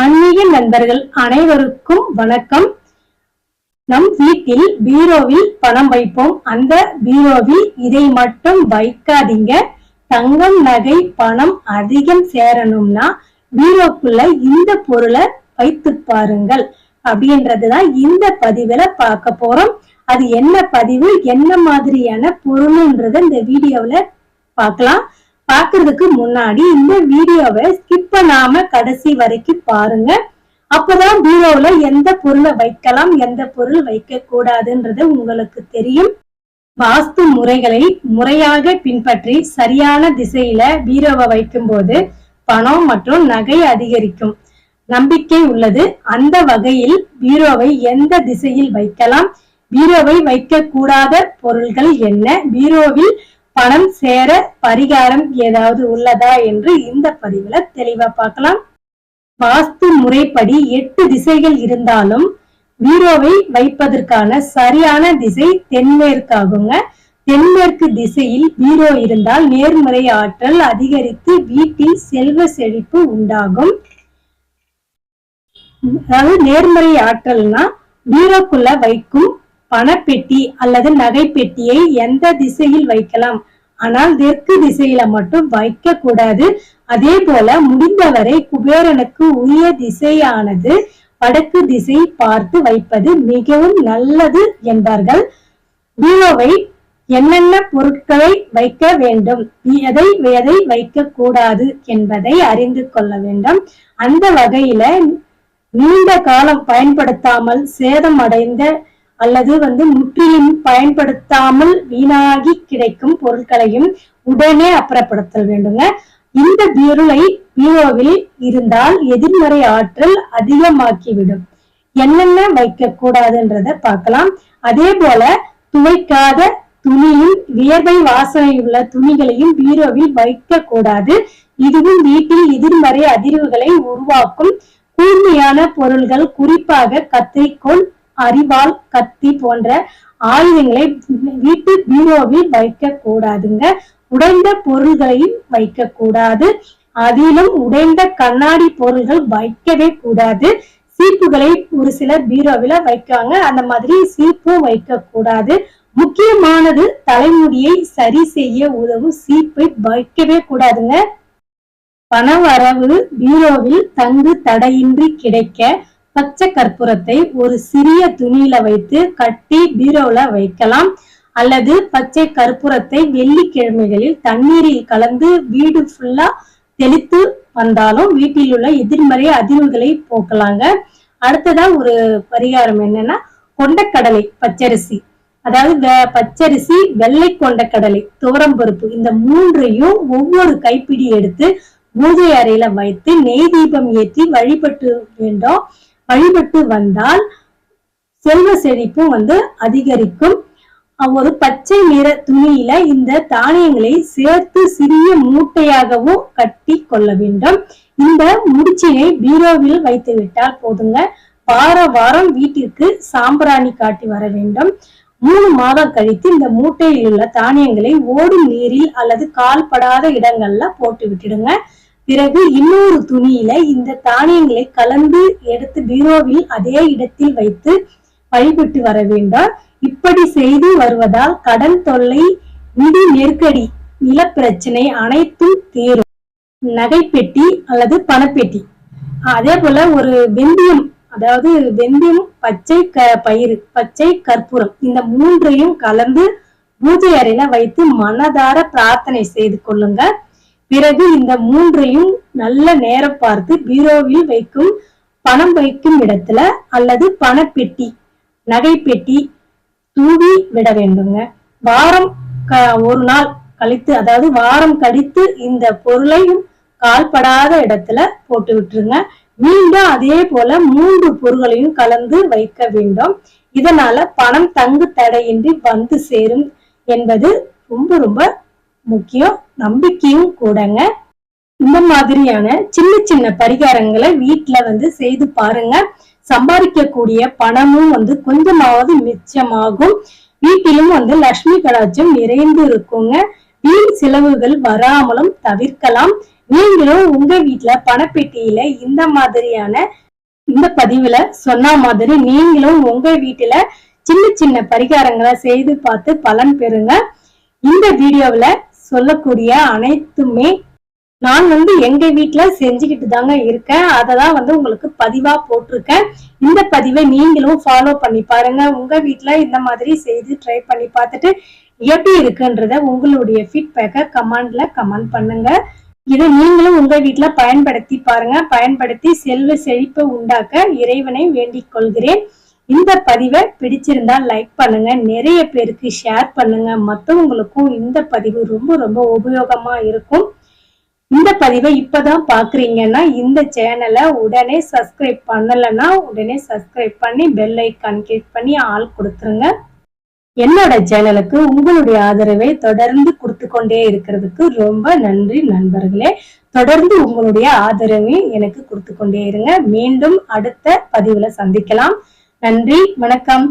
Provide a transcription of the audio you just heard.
ஆன்மீக நண்பர்கள் அனைவருக்கும் வணக்கம். நம் வீட்டில் பீரோவில் பணம் வைப்போம். அந்த பீரோவில் இதை மட்டும் வைக்காதீங்க. தங்கம் நகை பணம் அதிகம் சேரணும்னா பீரோக்குள்ள இந்த பொருளை வைத்து பாருங்கள். அப்படின்றதுதான் இந்த பதிவுல பார்க்க போறோம். அது என்ன பதிவு என்ன மாதிரியான பொருள்ன்றத இந்த வீடியோல பார்க்கலாம். பாக்குறதுக்கு முன்னாடி இந்த வீடியோவை ஸ்கிப் பண்ணாம கடைசி வரைக்கும் பாருங்க. அப்பதான் பீரோல எந்த பொருளை வைக்கலாம் எந்த பொருள் வைக்க கூடாதுன்றது உங்களுக்கு தெரியும். வாஸ்து முறைகளை முறையாக பின்பற்றி சரியான திசையில பீரோவை வைக்கும் போது பணம் மற்றும் நகை அதிகரிக்கும். நம்பிக்கை உள்ளது. அந்த வகையில் பீரோவை எந்த திசையில் வைக்கலாம்? பீரோவை வைக்க கூடாத பொருள்கள் என்ன? பீரோவில் பணம் சேர பரிகாரம் ஏதாவது உள்ளதா என்று இந்த பதிவுல தெளிவா பார்க்கலாம். வாஸ்து முறைப்படி எட்டு திசைகள் இருந்தாலும் பீரோவை வைப்பதற்கான சரியான திசை தென்மேற்காகுங்க. தென்மேற்கு திசையில் பீரோ இருந்தால் நேர்மறை ஆற்றல் அதிகரித்து வீட்டில் செல்வ செழிப்பு உண்டாகும். அதாவது நேர்மறை ஆற்றல்னா பீரோக்குள்ள வைக்கும் பணப்பெட்டி அல்லது நகைப்பெட்டியை எந்த திசையில் வைக்கலாம்? ஆனால் தெற்கு திசையில மட்டும் வைக்க கூடாது அதே போல முடிந்தவரை குபேரனுக்கு உரிய திசையானது வடக்கு திசை பார்த்து வைப்பது மிகவும் நல்லது என்பார்கள். பீரோவை என்னென்ன பொருட்களை வைக்க வேண்டும்? எதை எதை வைக்க கூடாது என்பதை அறிந்து கொள்ள வேண்டும். அந்த வகையில நீண்ட காலம் பயன்படுத்தாமல் சேதம் அடைந்த அல்லது வந்து முற்றிலும் பயன்படுத்தாமல் வீணாகி கிடைக்கும் பொருட்களையும் உடனே அப்புறப்படுத்தல் வேண்டுங்க. இந்த பொருளை பீரோவில் இருந்தால் எதிர்மறை ஆற்றல் அதிகமாக்கிவிடும் என்னென்ன வைக்க கூடாதுன்றத பார்க்கலாம். அதே போல துவைக்காத துணியும் வியர்வை வாசனை உள்ள துணிகளையும் பீரோவில் வைக்க கூடாது இதுவும் வீட்டில் எதிர்மறை அதிர்வுகளை உருவாக்கும் கூர்மையான பொருள்கள் குறிப்பாக கத்திரிக்கோள் அரிவாள் கத்தி போன்ற ஆயுதங்களை வீட்டு பீரோவில் வைக்க கூடாதுங்க உடைந்த பொருள்களையும் வைக்க கூடாது அதிலும் உடைந்த கண்ணாடி பொருள்கள் வைக்கவே கூடாது. சீப்புகளை ஒரு சிலர் பீரோவில வைக்காங்க அந்த மாதிரி சீப்பும் வைக்க கூடாது முக்கியமானது தலைமுடியை சரி செய்ய உதவும் சீப்பை வைக்கவே கூடாதுங்க. பணவரவு பீரோவில் தங்கு தடையின்றி கிடைக்க பச்சை கற்பூரத்தை ஒரு சிறிய துணியில வைத்து கட்டி பீரோல வைக்கலாம். அல்லது பச்சை கற்பூரத்தை வெள்ளிக்கிழமைகளில் தண்ணீரில் கலந்து வீடு ஃபுல்லா தெளித்து வந்தாலும் வீட்டில் உள்ள எதிர்மறை அதிர்வுகளை போக்கலாங்க. அடுத்ததா ஒரு பரிகாரம் என்னன்னா கொண்டக்கடலை பச்சரிசி. அதாவது பச்சரிசி வெள்ளை கொண்டக்கடலை துவரம்பருப்பு இந்த மூன்றையும் ஒவ்வொரு கைப்பிடி எடுத்து பூஜை அறையில வைத்து நெய் தீபம் ஏற்றி வழிபட்டு வேண்டும். வழிபட்டு வந்தால் செல்வ செழிப்பும் வந்து அதிகரிக்கும். ஒரு பச்சை நிற துணியில இந்த தானியங்களை சேர்த்து சிறிய மூட்டையாகவும் கட்டி கொள்ள வேண்டும். இந்த முடிச்சினை பீரோவில் வைத்து விட்டால் போதுங்க. வார வாரம் வீட்டிற்கு சாம்பிராணி காட்டி வர வேண்டும். மூணு மாதம் கழித்து இந்த மூட்டையில் உள்ள தானியங்களை ஓடும் நீரில் அல்லது கால்படாத இடங்கள்ல போட்டு விட்டுடுங்க. பிறகு இன்னொரு துணியில இந்த தானியங்களை கலந்து எடுத்து பீரோவில் அதே இடத்தில் வைத்து வழிபட்டு வர வேண்டும். இப்படி செய்து வருவதால் கடன் தொல்லை நிதி நெருக்கடி நிலப்பிரச்சனை அனைத்தும் தீரும். நகைப்பெட்டி அல்லது பணப்பெட்டி. அதே போல ஒரு வெந்தியம் அதாவது வெந்தயம் பச்சை க பயிறு பச்சை கற்பூரம் இந்த மூன்றையும் கலந்து பூஜை அறையில வைத்து மனதார பிரார்த்தனை செய்து கொள்ளுங்க. பிறகு இந்த மூன்றையும் நல்ல நேரம் பார்த்து பீரோவில் வைக்கும் பணம் வைக்கும் இடத்துல அல்லது பணப்பெட்டி நகைப்பெட்டி தூவி விட வேண்டுங்க. வாரம் ஒரு நாள் கழித்து அதாவது வாரம் கழித்து இந்த பொருளையும் கால்படாத இடத்துல போட்டு விட்டுருங்க. மீண்டும் அதே போல மூன்று பொருள்களையும் கலந்து வைக்க வேண்டும். இதனால பணம் தங்கு தடையின்றி வந்து சேரும் என்பது ரொம்ப ரொம்ப முக்கியம் நம்பிக்கையும் கூடங்க. இந்த மாதிரியான சின்ன சின்ன பரிகாரங்களை வீட்டுல வந்து செய்து பாருங்க. சம்பாதிக்கக்கூடிய பணமும் வந்து கொஞ்சமாவது மிச்சமாகும். வீட்டிலும் வந்து லட்சுமி கடாட்சம் நிறைந்து இருக்குங்க. வீண் செலவுகள் வராமலும் தவிர்க்கலாம். நீங்களும் உங்க வீட்டுல பணப்பெட்டியில இந்த மாதிரியான இந்த பதிவுல சொன்ன மாதிரி நீங்களும் உங்க வீட்டுல சின்ன சின்ன பரிகாரங்களை செய்து பார்த்து பலன் பெறுங்க. இந்த வீடியோவில் சொல்லக்கூடிய அனைத்துமே நான் வந்து எங்க வீட்டுல செஞ்சுக்கிட்டு தாங்க இருக்கேன். அதை தான் வந்து உங்களுக்கு பதிவா போட்டிருக்கேன். இந்த பதிவை நீங்களும் ஃபாலோ பண்ணி பாருங்க. உங்க வீட்டுல இந்த மாதிரி செய்து ட்ரை பண்ணி பார்த்துட்டு எப்படி இருக்குன்றத உங்களுடைய ஃபீட்பேக்கை கமெண்ட்ல கமெண்ட் பண்ணுங்க. இதை நீங்களும் உங்க வீட்டுல பயன்படுத்தி பாருங்க. பயன்படுத்தி செல்வ செழிப்பை உண்டாக்க இறைவனை வேண்டிக் கொள்கிறேன். இந்த பதிவை பிடிச்சிருந்தா லைக் பண்ணுங்க. நிறைய பேருக்கு ஷேர் பண்ணுங்க. மற்றவங்களுக்கும் இந்த பதிவு ரொம்ப ரொம்ப உபயோகமா இருக்கும். இந்த பதிவை இப்பதான் பாக்குறீங்கன்னா இந்த சேனலை உடனே சப்ஸ்கிரைப் பண்ணலைன்னா உடனே சப்ஸ்கிரைப் பண்ணி பெல் ஐக்கான் கிளிக் பண்ணி ஆள் கொடுத்துருங்க. என்னோட சேனலுக்கு உங்களுடைய ஆதரவை தொடர்ந்து கொடுத்து கொண்டே இருக்கிறதுக்கு ரொம்ப நன்றி நண்பர்களே. தொடர்ந்து உங்களுடைய ஆதரவை எனக்கு கொடுத்து கொண்டே இருங்க. மீண்டும் அடுத்த பதிவுல சந்திக்கலாம். நன்றி வணக்கம்.